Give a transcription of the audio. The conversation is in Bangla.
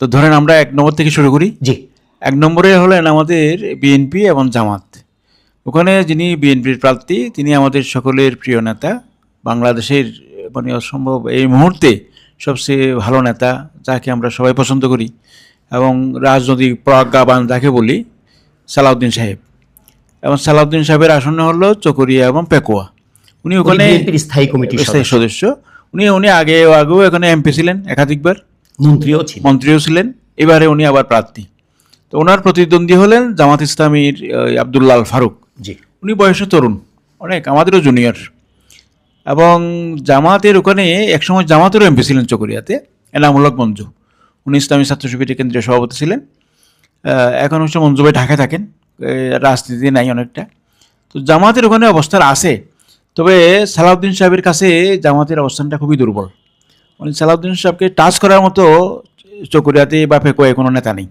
তো ধরেন আমরা এক নম্বর থেকে শুরু করি। জি। এক নম্বরে হলেন আমাদের বিএনপি এবং জামাত। ওখানে যিনি বিএনপির প্রার্থী তিনি আমাদের সকলের প্রিয় নেতা। বাংলাদেশের মানে অসম্ভব এই মুহূর্তে সবচেয়ে ভালো নেতা যাকে আমরা সবাই পছন্দ করি। এবং রাজনৈতিক প্রজ্ঞাবান যাকে বলি সালাউদ্দিন সাহেব। এবং সালাউদ্দিন সাহেবের আসন্ন হলো চকরিয়া এবং পেকোয়া। উনি ওখানে স্থায়ী কমিটির স্থায়ী সদস্য। উনি উনি আগে আগেও এখানে এমপি ছিলেন একাধিকবার। মন্ত্রীও ছিলেন। মন্ত্রীও ছিলেন। এবারে উনি আবার প্রার্থী। তো ওনার প্রতিদ্বন্দ্বী হলেন জামাত ইসলামীর আব্দুল্লাহ আল ফারুক। জি। উনি বয়সে তরুণ অনেক আমাদেরও জুনিয়র এবং জামাতের ওখানে একসময় জামাতেরও এমপি ছিলেন চকরিয়াতে এনামুল্লক মঞ্জু উনি ইসলামী ছাত্র শিবিরের কেন্দ্রীয় সভাপতি ছিলেন। এখন হচ্ছে মঞ্জু ভাই ঢাকায় থাকেন। রাজনীতি নাই অনেকটা। তো জামাতের ওখানে অবস্থান আছে। তবে সালাউদ্দিন সাহেবের কাছে জামাতের অবস্থানটা খুবই দুর্বল। মানে সালাউদ্দিন সাহেবকে টাচ করার মতো চকুরিয়াতে বা ফেকোয়ে কোনো নেতা নেই।